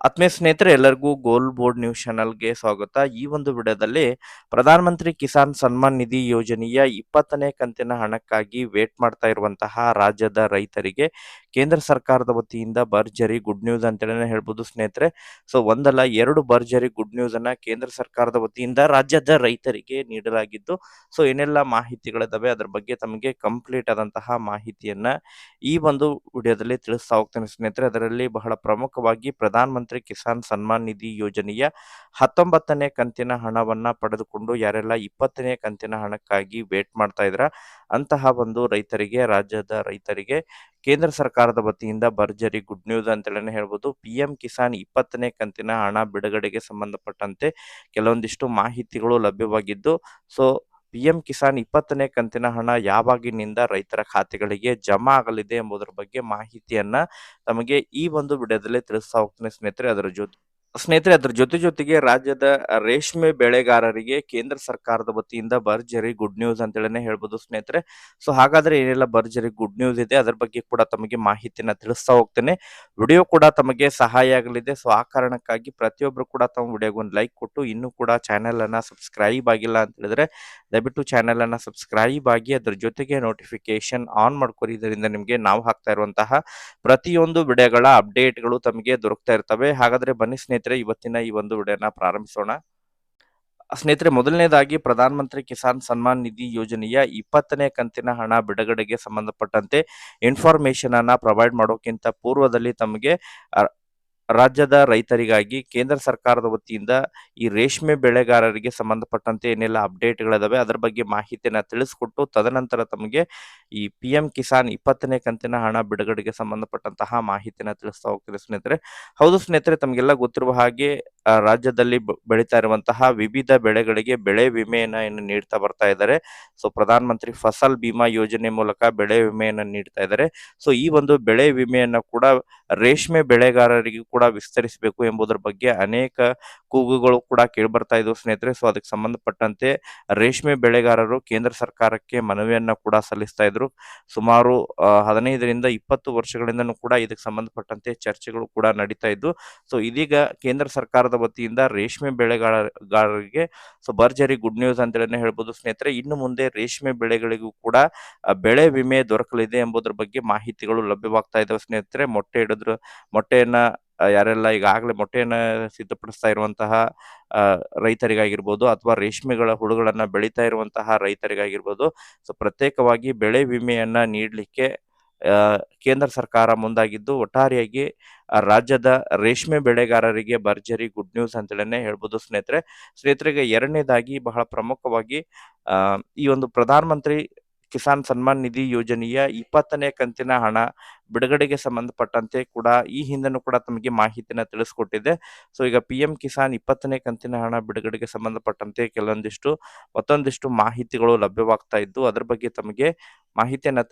ಆತ್ಮೀಯ ಸ್ನೇಹಿತರೆ, ಎಲ್ಲರಿಗೂ ಗೋಲ್ ಬೋರ್ಡ್ ನ್ಯೂಸ್ ಚಾನಲ್ಗೆ ಸ್ವಾಗತ. ಈ ಒಂದು ವಿಡಿಯೋದಲ್ಲಿ ಪ್ರಧಾನಮಂತ್ರಿ ಕಿಸಾನ್ ಸನ್ಮಾನ್ ನಿಧಿ ಯೋಜನೆಯ ಇಪ್ಪತ್ತನೇ ಕಂತಿನ ಹಣಕ್ಕಾಗಿ ವೇಟ್ ಮಾಡ್ತಾ ಇರುವಂತಹ ರಾಜ್ಯದ ರೈತರಿಗೆ ಕೇಂದ್ರ ಸರ್ಕಾರದ ವತಿಯಿಂದ ಭರ್ಜರಿ ಗುಡ್ ನ್ಯೂಸ್ ಅಂತೇಳಿ ಹೇಳ್ಬೋದು ಸ್ನೇಹಿತರೆ. ಸೊ, ಒಂದಲ್ಲ, ಎರಡು ಭರ್ಜರಿ ಗುಡ್ ನ್ಯೂಸ್ ಅನ್ನ ಕೇಂದ್ರ ಸರ್ಕಾರದ ವತಿಯಿಂದ ರಾಜ್ಯದ ರೈತರಿಗೆ ನೀಡಲಾಗಿದ್ದು, ಸೊ, ಏನೆಲ್ಲ ಮಾಹಿತಿಗಳಿದ್ದಾವೆ ಅದರ ಬಗ್ಗೆ ತಮಗೆ ಕಂಪ್ಲೀಟ್ ಆದಂತಹ ಮಾಹಿತಿಯನ್ನ ಈ ಒಂದು ವಿಡಿಯೋದಲ್ಲಿ ತಿಳಿಸ್ತಾ ಹೋಗ್ತೇನೆ ಸ್ನೇಹಿತರೆ. ಅದರಲ್ಲಿ ಬಹಳ ಪ್ರಮುಖವಾಗಿ ಪ್ರಧಾನ ಮಂತ್ರಿ ಕಿಸಾನ್ ಸನ್ಮಾನ್ ನಿಧಿ ಯೋಜನೆಯ ಹತ್ತೊಂಬತ್ತನೇ ಕಂತಿನ ಹಣವನ್ನ ಪಡೆದುಕೊಂಡು ಯಾರೆಲ್ಲ ಇಪ್ಪತ್ತನೇ ಕಂತಿನ ಹಣಕ್ಕಾಗಿ ವೇಟ್ ಮಾಡ್ತಾ ಇದ್ರ, ಅಂತಹ ಒಂದು ರೈತರಿಗೆ, ರಾಜ್ಯದ ರೈತರಿಗೆ ಕೇಂದ್ರ ಸರ್ಕಾರದ ವತಿಯಿಂದ ಭರ್ಜರಿ ಗುಡ್ ನ್ಯೂಸ್ ಅಂತೇಳಿ ಹೇಳ್ಬೋದು. ಪಿ ಎಂ ಕಿಸಾನ್ ಇಪ್ಪತ್ತನೇ ಕಂತಿನ ಹಣ ಬಿಡುಗಡೆಗೆ ಸಂಬಂಧಪಟ್ಟಂತೆ ಕೆಲವೊಂದಿಷ್ಟು ಮಾಹಿತಿಗಳು ಲಭ್ಯವಾಗಿದ್ದು, ಸೊ ಪಿ ಎಂ ಕಿಸಾನ್ ಇಪ್ಪತ್ತನೇ ಕಂತಿನ ಹಣ ಯಾವಾಗಿನಿಂದ ರೈತರ ಖಾತೆಗಳಿಗೆ ಜಮಾ ಆಗಲಿದೆ ಎಂಬುದರ ಬಗ್ಗೆ ಮಾಹಿತಿಯನ್ನ ತಮಗೆ ಈ ಒಂದು ವಿಡಿಯೋದಲ್ಲಿ ತಿಳಿಸ್ತಾ ಹೋಗ್ತೇನೆ ಸ್ನೇಹಿತರೆ, ಅದರ ಜೊತೆ ಸ್ನೇಹಿತರೆ, ಅದರ ಜೊತೆ ಜೊತೆಗೆ ರಾಜ್ಯದ ರೇಷ್ಮೆ ಬೆಳೆಗಾರರಿಗೆ ಕೇಂದ್ರ ಸರ್ಕಾರದ ವತಿಯಿಂದ ಭರ್ಜರಿ ಗುಡ್ ನ್ಯೂಸ್ ಅಂತೇಳಿ ಹೇಳ್ಬೋದು ಸ್ನೇಹಿತರೆ. ಸೊ ಹಾಗಾದ್ರೆ ಏನೆಲ್ಲ ಭರ್ಜರಿ ಗುಡ್ ನ್ಯೂಸ್ ಇದೆ, ಅದರ ಬಗ್ಗೆ ಕೂಡ ತಮಗೆ ಮಾಹಿತಿನ ತಿಳಿಸ್ತಾ ಹೋಗ್ತೇನೆ. ವಿಡಿಯೋ ಕೂಡ ತಮಗೆ ಸಹಾಯ ಆಗಲಿದೆ ಸೊ ಆ ಕಾರಣಕ್ಕಾಗಿ ಪ್ರತಿಯೊಬ್ಬರು ಕೂಡ ತಮ್ಮ ವಿಡಿಯೋಗೆ ಒಂದು ಲೈಕ್ ಕೊಟ್ಟು, ಇನ್ನೂ ಕೂಡ ಚಾನೆಲ್ ಅನ್ನ ಸಬ್ಸ್ಕ್ರೈಬ್ ಆಗಿಲ್ಲ ಅಂತ ಹೇಳಿದ್ರೆ, ದಯವಿಟ್ಟು ಚಾನೆಲ್ ಅನ್ನ ಸಬ್ಸ್ಕ್ರೈಬ್ ಆಗಿ, ಅದ್ರ ಜೊತೆಗೆ ನೋಟಿಫಿಕೇಶನ್ ಆನ್ ಮಾಡ್ಕೊರಿ ಇದರಿಂದ ನಿಮಗೆ ನಾವು ಹಾಕ್ತಾ ಇರುವಂತಹ ಪ್ರತಿಯೊಂದು ವಿಡಿಯೋಗಳ ಅಪ್ಡೇಟ್ಗಳು ತಮಗೆ ದೊರಕ್ತಾ ಇರ್ತವೆ. ಹಾಗಾದ್ರೆ ಬನ್ನಿ ಸ್ನೇಹಿತರೆ ಇವತ್ತಿನ ಈ ಒಂದು ವಿಡಿಯೋನ ಪ್ರಾರಂಭಿಸೋಣ. ಸ್ನೇಹಿತರೆ, ಮೊದಲನೇದಾಗಿ ಪ್ರಧಾನ ಮಂತ್ರಿ ಕಿಸಾನ್ ಸನ್ಮಾನ್ ನಿಧಿ ಯೋಜನೆಯ ಇಪ್ಪತ್ತನೇ ಕಂತಿನ ಹಣ ಬಿಡುಗಡೆಗೆ ಸಂಬಂಧಪಟ್ಟಂತೆ ಇನ್ಫಾರ್ಮೇಶನ್ ಅನ್ನ ಪ್ರೊವೈಡ್ ಮಾಡೋಕ್ಕಿಂತ ಪೂರ್ವದಲ್ಲಿ ತಮಗೆ ರಾಜ್ಯದ ರೈತರಿಗಾಗಿ ಕೇಂದ್ರ ಸರ್ಕಾರದ ವತಿಯಿಂದ ಈ ರೇಷ್ಮೆ ಬೆಳೆಗಾರರಿಗೆ ಸಂಬಂಧಪಟ್ಟಂತೆ ಏನೆಲ್ಲ ಅಪ್ಡೇಟ್ಗಳಿದಾವೆ, ಅದರ ಬಗ್ಗೆ ಮಾಹಿತಿಯನ್ನ ತಿಳಿಸ್ಕೊಟ್ಟು, ತದನಂತರ ತಮಗೆ ಈ ಪಿ ಎಂ ಕಿಸಾನ್ ಇಪ್ಪತ್ತನೇ ಕಂತಿನ ಹಣ ಬಿಡುಗಡೆಗೆ ಸಂಬಂಧಪಟ್ಟಂತಹ ಮಾಹಿತಿಯನ್ನ ತಿಳಿಸ್ತಾ ಹೋಗ್ತೀನಿ ಸ್ನೇಹಿತರೆ. ಹೌದು ಸ್ನೇಹಿತರೆ, ತಮಗೆಲ್ಲ ಗೊತ್ತಿರುವ ಹಾಗೆ ರಾಜ್ಯದಲ್ಲಿ ಬೆಳೀತಾ ಇರುವಂತಹ ವಿವಿಧ ಬೆಳೆಗಳಿಗೆ ಬೆಳೆ ವಿಮೆಯನ್ನ ಏನು ನೀಡ್ತಾ ಬರ್ತಾ ಇದ್ದಾರೆ. ಸೊ ಪ್ರಧಾನ ಮಂತ್ರಿ ಫಸಲ್ ಬಿಮಾ ಯೋಜನೆ ಮೂಲಕ ಬೆಳೆ ವಿಮೆಯನ್ನ ನೀಡ್ತಾ ಇದ್ದಾರೆ. ಸೊ, ಈ ಒಂದು ಬೆಳೆ ವಿಮೆಯನ್ನ ಕೂಡ ರೇಷ್ಮೆ ಬೆಳೆಗಾರರಿಗೂ ಕೂಡ ವಿಸ್ತರಿಸಬೇಕು ಎಂಬುದರ ಬಗ್ಗೆ ಅನೇಕ ಕೂಗುಗಳು ಕೂಡ ಕೇಳಿಬರ್ತಾ ಇದ್ದವು ಸ್ನೇಹಿತರೆ. ಸೊ, ಅದಕ್ಕೆ ಸಂಬಂಧಪಟ್ಟಂತೆ ರೇಷ್ಮೆ ಬೆಳೆಗಾರರು ಕೇಂದ್ರ ಸರ್ಕಾರಕ್ಕೆ ಮನವಿಯನ್ನ ಕೂಡ ಸಲ್ಲಿಸ್ತಾ ಇದ್ರು. ಸುಮಾರು ಹದಿನೈದರಿಂದ ಇಪ್ಪತ್ತು ವರ್ಷಗಳಿಂದನೂ ಕೂಡ ಇದಕ್ಕೆ ಸಂಬಂಧಪಟ್ಟಂತೆ ಚರ್ಚೆಗಳು ಕೂಡ ನಡೀತಾ ಇದ್ದು ಸೊ, ಇದೀಗ ಕೇಂದ್ರ ಸರ್ಕಾರದ ವತಿಯಿಂದ ರೇಷ್ಮೆ ಬೆಳೆಗಾರರಿಗೆ ಸೊ ಭರ್ಜರಿ ಗುಡ್ ನ್ಯೂಸ್ ಅಂತೇಳಿ ಹೇಳ್ಬೋದು. ಸ್ನೇಹಿತರೆ, ಇನ್ನು ಮುಂದೆ ರೇಷ್ಮೆ ಬೆಳೆಗಳಿಗೂ ಕೂಡ ಬೆಳೆ ವಿಮೆ ದೊರಕಲಿದೆ ಎಂಬುದರ ಬಗ್ಗೆ ಮಾಹಿತಿಗಳು ಲಭ್ಯವಾಗ್ತಾ ಇದಾವೆ ಸ್ನೇಹಿತರೆ. ಮೊಟ್ಟೆ ಹಿಡಿದ್ರು, ಮೊಟ್ಟೆಯನ್ನ ಯಾರೆಲ್ಲ ಈಗಾಗಲೇ ಮೊಟ್ಟೆಯನ್ನ ಸಿದ್ಧಪಡಿಸ್ತಾ ಇರುವಂತಹ ರೈತರಿಗಾಗಿರ್ಬೋದು ಅಥವಾ ರೇಷ್ಮೆಗಳ ಹುಳುಗಳನ್ನು ಬೆಳೀತಾ ಇರುವಂತಹ ರೈತರಿಗಾಗಿರ್ಬೋದು, ಸೊ ಪ್ರತ್ಯೇಕವಾಗಿ ಬೆಳೆ ವಿಮೆಯನ್ನ ನೀಡಲಿಕ್ಕೆ ಕೇಂದ್ರ ಸರ್ಕಾರ ಮುಂದಾಗಿದ್ದು ಒಟ್ಟಾರೆಯಾಗಿ ರಾಜ್ಯದ ರೇಷ್ಮೆ ಬೆಳೆಗಾರರಿಗೆ ಭರ್ಜರಿ ಗುಡ್ ನ್ಯೂಸ್ ಅಂತೇಳಿ ಹೇಳ್ಬೋದು ಸ್ನೇಹಿತರೆ. ಸ್ನೇಹಿತರಿಗೆ ಎರಡನೇದಾಗಿ ಬಹಳ ಪ್ರಮುಖವಾಗಿ ಈ ಒಂದು ಪ್ರಧಾನ ಮಂತ್ರಿ ಕಿಸಾನ್ ಸನ್ಮಾನ್ ನಿಧಿ ಯೋಜನೆಯ ಇಪ್ಪತ್ತನೇ ಕಂತಿನ ಹಣ ಬಿಡುಗಡೆಗೆ ಸಂಬಂಧಪಟ್ಟಂತೆ ಕೂಡ ಈ ಹಿಂದೆನೂ ಕೂಡ ತಮಗೆ ಮಾಹಿತಿನ ತಿಳಿಸ್ಕೊಟ್ಟಿದೆ. ಸೊ, ಈಗ ಪಿ ಎಂ ಕಿಸಾನ್ ಇಪ್ಪತ್ತನೇ ಕಂತಿನ ಹಣ ಬಿಡುಗಡೆಗೆ ಸಂಬಂಧಪಟ್ಟಂತೆ ಕೆಲವೊಂದಿಷ್ಟು, ಮತ್ತೊಂದಿಷ್ಟು ಮಾಹಿತಿಗಳು ಲಭ್ಯವಾಗ್ತಾ ಇದ್ದು, ಅದರ ಬಗ್ಗೆ ತಮಗೆ ಮಾಹಿತಿಯನ್ನ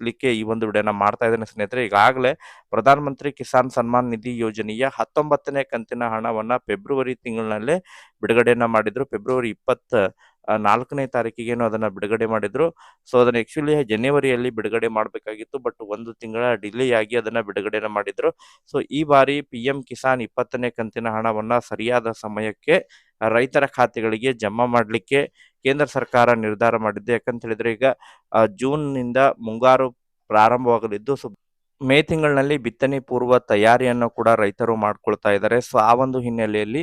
ತಿಳಿಸ್ಲಿಕ್ಕೆ ಈ ಒಂದು ವಿಡಿಯೋನ ಮಾಡ್ತಾ ಇದ್ದೇನೆ ಸ್ನೇಹಿತರೆ. ಈಗಾಗಲೇ ಪ್ರಧಾನ ಮಂತ್ರಿ ಕಿಸಾನ್ ಸನ್ಮಾನ್ ನಿಧಿ ಯೋಜನೆಯ ಹತ್ತೊಂಬತ್ತನೇ ಕಂತಿನ ಹಣವನ್ನ ಫೆಬ್ರವರಿ ತಿಂಗಳಿನಲ್ಲೇ ಬಿಡುಗಡೆಯನ್ನು ಮಾಡಿದ್ರು. ಫೆಬ್ರವರಿ ಇಪ್ಪತ್ತ ನಾಲ್ಕನೇ ತಾರೀಕಿಗೇನು ಅದನ್ನ ಬಿಡುಗಡೆ ಮಾಡಿದ್ರು. ಸೊ ಅದನ್ನ ಆ್ಯಕ್ಚುಲಿ ಜನವರಿಯಲ್ಲಿ ಬಿಡುಗಡೆ ಮಾಡಬೇಕಾಗಿತ್ತು. ಬಟ್ ಒಂದು ತಿಂಗಳ ಡಿಲೇ ಆಗಿ ಅದನ್ನ ಬಿಡುಗಡೆನ ಮಾಡಿದ್ರು. ಸೊ ಈ ಬಾರಿ ಪಿ ಕಿಸಾನ್ ಇಪ್ಪತ್ತನೇ ಕಂತಿನ ಹಣವನ್ನ ಸರಿಯಾದ ಸಮಯಕ್ಕೆ ರೈತರ ಖಾತೆಗಳಿಗೆ ಜಮಾ ಮಾಡಲಿಕ್ಕೆ ಕೇಂದ್ರ ಸರ್ಕಾರ ನಿರ್ಧಾರ ಮಾಡಿದ್ದೆ. ಯಾಕಂತ ಹೇಳಿದ್ರೆ ಈಗ ಜೂನ್ನಿಂದ ಮುಂಗಾರು ಪ್ರಾರಂಭವಾಗಲಿದ್ದು ಮೇ ತಿಂಗಳಿನಲ್ಲಿ ಬಿತ್ತನೆ ಪೂರ್ವ ತಯಾರಿಯನ್ನು ಕೂಡ ರೈತರು ಮಾಡ್ಕೊಳ್ತಾ ಇದ್ದಾರೆ. ಸೊ, ಆ ಒಂದು ಹಿನ್ನೆಲೆಯಲ್ಲಿ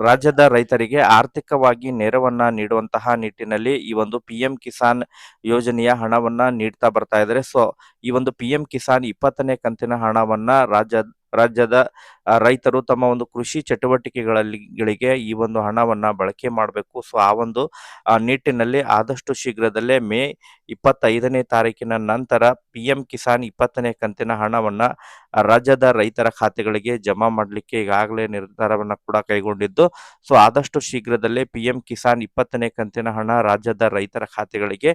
ರಾಜ್ಯದ ರೈತರಿಗೆ ಆರ್ಥಿಕವಾಗಿ ನೆರವನ್ನ ನೀಡುವಂತಹ ನಿಟ್ಟಿನಲ್ಲಿ ಈ ಒಂದು ಪಿ ಎಂ ಕಿಸಾನ್ ಯೋಜನೆಯ ಹಣವನ್ನ ನೀಡ್ತಾ ಬರ್ತಾ ಇದ್ದಾರೆ. ಸೊ, ಈ ಒಂದು ಪಿ ಎಂ ಕಿಸಾನ್ ಇಪ್ಪತ್ತನೇ ಕಂತಿನ ಹಣವನ್ನ ರಾಜ್ಯ ರಾಜ್ಯದ ರೈತರು ತಮ್ಮ ಒಂದು ಕೃಷಿ ಚಟುವಟಿಕೆಗಳಿಗೆ ಈ ಒಂದು ಹಣವನ್ನ ಬಳಕೆ ಮಾಡಬೇಕು. ಸೊ, ಆ ಒಂದು ನಿಟ್ಟಿನಲ್ಲಿ ಆದಷ್ಟು ಶೀಘ್ರದಲ್ಲೇ ಮೇ ಇಪ್ಪತ್ತೈದನೇ ತಾರೀಕಿನ ನಂತರ ಪಿ ಎಂ ಕಿಸಾನ್ ಇಪ್ಪತ್ತನೇ ಕಂತಿನ ಹಣವನ್ನ ರಾಜ್ಯದ ರೈತರ ಖಾತೆಗಳಿಗೆ ಜಮಾ ಮಾಡಲಿಕ್ಕೆ ಈಗಾಗಲೇ ನಿರ್ಧಾರವನ್ನ ಕೂಡ ಕೈಗೊಂಡಿದ್ದು, ಸೊ ಆದಷ್ಟು ಶೀಘ್ರದಲ್ಲೇ ಪಿ ಕಿಸಾನ್ ಇಪ್ಪತ್ತನೇ ಕಂತಿನ ಹಣ ರಾಜ್ಯದ ರೈತರ ಖಾತೆಗಳಿಗೆ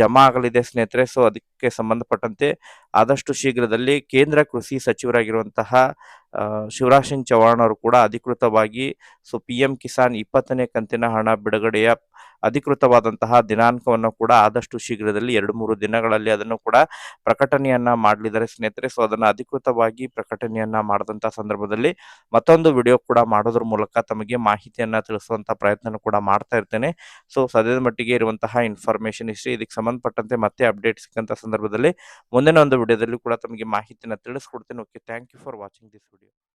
ಜಮಾ ಆಗಲಿದೆ ಸ್ನೇಹಿತರೆ. ಸೊ ಅದಕ್ಕೆ ಸಂಬಂಧಪಟ್ಟಂತೆ ಆದಷ್ಟು ಶೀಘ್ರದಲ್ಲಿ ಕೇಂದ್ರ ಕೃಷಿ ಸಚಿವರಾಗಿರುವಂತಹ ಶಿವರಾಜ್ ಸಿಂಗ್ ಚೌಹಾಣ್ ಅವರು ಕೂಡ ಅಧಿಕೃತವಾಗಿ ಸೊ ಪಿ ಎಂ ಕಿಸಾನ್ ಇಪ್ಪತ್ತನೇ ಕಂತಿನ ಹಣ ಬಿಡುಗಡೆಯ ಅಧಿಕೃತವಾದಂತಹ ದಿನಾಂಕವನ್ನು ಕೂಡ ಆದಷ್ಟು ಶೀಘ್ರದಲ್ಲಿ ಎರಡು ಮೂರು ದಿನಗಳಲ್ಲಿ ಅದನ್ನು ಕೂಡ ಪ್ರಕಟಣೆಯನ್ನ ಮಾಡಲಿದ್ದಾರೆ ಸ್ನೇಹಿತರೆ. ಸೊ, ಅದನ್ನು ಅಧಿಕೃತವಾಗಿ ಪ್ರಕಟಣೆಯನ್ನ ಮಾಡಿದಂತಹ ಸಂದರ್ಭದಲ್ಲಿ ಮತ್ತೊಂದು ವಿಡಿಯೋ ಕೂಡ ಮಾಡೋದ್ರ ಮೂಲಕ ತಮಗೆ ಮಾಹಿತಿಯನ್ನ ತಿಳಿಸುವಂತಹ ಪ್ರಯತ್ನ ಕೂಡ ಮಾಡ್ತಾ ಇರ್ತೇನೆ. ಸೊ, ಸದ್ಯದ ಮಟ್ಟಿಗೆ ಇರುವಂತಹ ಇನ್ಫಾರ್ಮೇಶನ್ ಇಷ್ಟೇ ಇದಕ್ಕೆ ಸಂಬಂಧಪಟ್ಟಂತೆ ಮತ್ತೆ ಅಪ್ಡೇಟ್ ಸಿಕ್ಕಂತ ಸಂದರ್ಭದಲ್ಲಿ ಮುಂದಿನ ಒಂದು ವಿಡಿಯೋದಲ್ಲಿ ಕೂಡ ತಮಗೆ ಮಾಹಿತಿಯನ್ನು ತಿಳಿಸ್ಕೊಡ್ತೇನೆ. Okay thank you for watching this studio